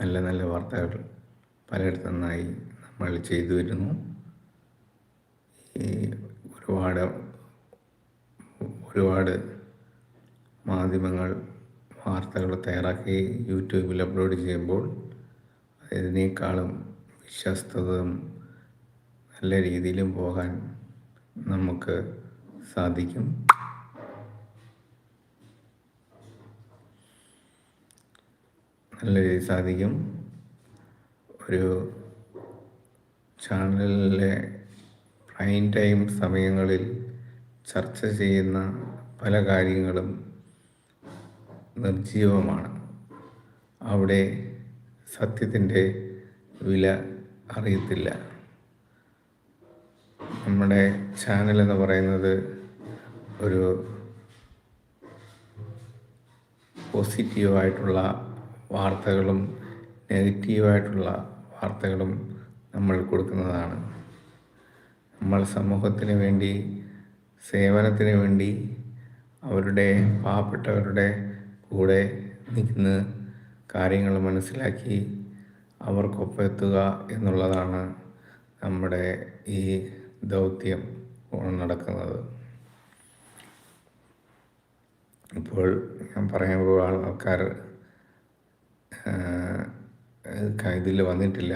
നല്ല നല്ല വാർത്തകൾ പലയിടത്തു നിന്നായി നമ്മൾ ചെയ്തു വരുന്നു. ഈ ഒരുപാട് ഒരുപാട് മാധ്യമങ്ങൾ വാർത്തകൾ തയ്യാറാക്കി യൂട്യൂബിൽ അപ്ലോഡ് ചെയ്യുമ്പോൾ അതിനേക്കാളും വിശ്വസ്തതും നല്ല രീതിയിലും പോകാൻ നമുക്ക് സാധിക്കും. നല്ല രീതിയിൽ സാധിക്കും. ഒരു ചാനലിലെ പ്രൈം ടൈം സമയങ്ങളിൽ ചർച്ച ചെയ്യുന്ന പല കാര്യങ്ങളും നിർജീവമാണ് അവിടെ സത്യത്തിന്റെ വില അറിയത്തില്ല. നമ്മുടെ ചാനൽ എന്ന് പറയുന്നത് ഒരു പോസിറ്റീവായിട്ടുള്ള വാർത്തകളും നെഗറ്റീവായിട്ടുള്ള വാർത്തകളും നമ്മൾ കൊടുക്കുന്നതാണ്. നമ്മൾ സമൂഹത്തിന് വേണ്ടി സേവനത്തിന് വേണ്ടി അവരുടെ പാവപ്പെട്ടവരുടെ കൂടെ നിൽക്കുന്ന കാര്യങ്ങൾ മനസ്സിലാക്കി അവർക്കൊപ്പം എത്തുക എന്നുള്ളതാണ് നമ്മുടെ ഈ ദൗത്യം നടക്കുന്നത്. ഇപ്പോൾ ഞാൻ പറയുമ്പോൾ ആൾക്കാർ ഇതിൽ വന്നിട്ടില്ല.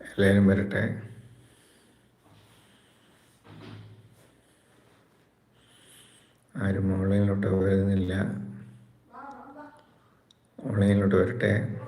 എല്ലാവരും വരട്ടെ. ആരും ഓൺലൈനിലോട്ട് വരുന്നില്ല. ഓൺലൈനിലോട്ട് വരട്ടെ.